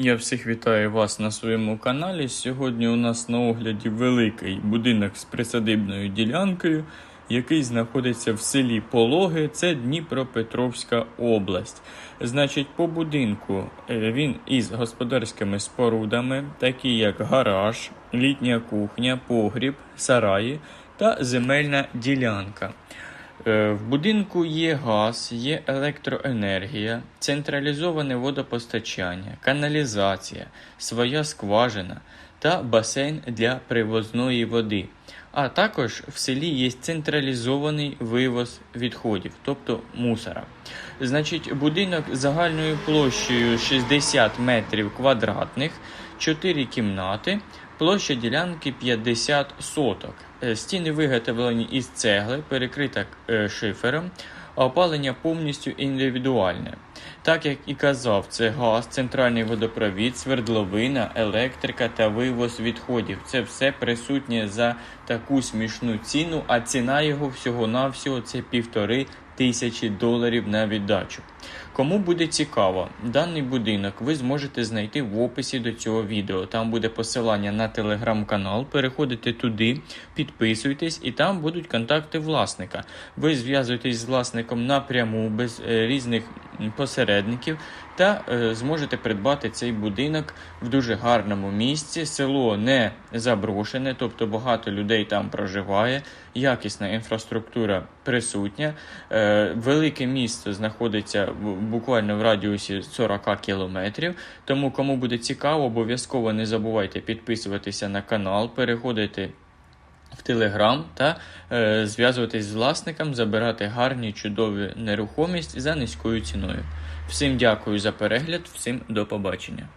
Я всіх вітаю вас на своєму каналі. Сьогодні у нас на огляді великий будинок з присадибною ділянкою, який знаходиться в селі Пологи, це Дніпропетровська область. Значить, по будинку е, він із господарськими спорудами, такі як гараж, літня кухня, погріб, сараї та земельна ділянка. Е, В будинку є газ, є електроенергія, централізоване водопостачання, каналізація, своя скважина та басейн для привозної води. А також в селі є централізований вивоз відходів, тобто мусора. Значить, будинок загальною площею 60 метрів квадратних, 4 кімнати, площа ділянки 50 соток. Е, Стіни виготовлені із цегли, перекрита е, шифером, а опалення повністю індивідуальне. Так як і казав, це газ, центральний водопровід, свердловина, електрика та вивоз відходів. Це все присутнє за таку смішну ціну, а ціна його всього-навсього це півтори тисячі доларів на віддачу. Кому буде цікаво, даний будинок ви зможете знайти в описі до цього відео. Там буде посилання на телеграм-канал. Переходите туди, підписуйтесь, і там будуть контакти власника. Ви зв'язуєтесь з власником напряму без е, різних посередників та е, зможете придбати цей будинок в дуже гарному місці. Село не заброшене, тобто багато людей там проживає, якісна інфраструктура присутня. Е, велике місто знаходиться буквально в радіусі 40 кілометрів. Тому, кому буде цікаво, обов'язково не забувайте підписуватися на канал, переходити в Телеграм та е, зв'язуватись з власником, забирати гарні чудові нерухомість за низькою ціною. Всім дякую за перегляд, всім до побачення.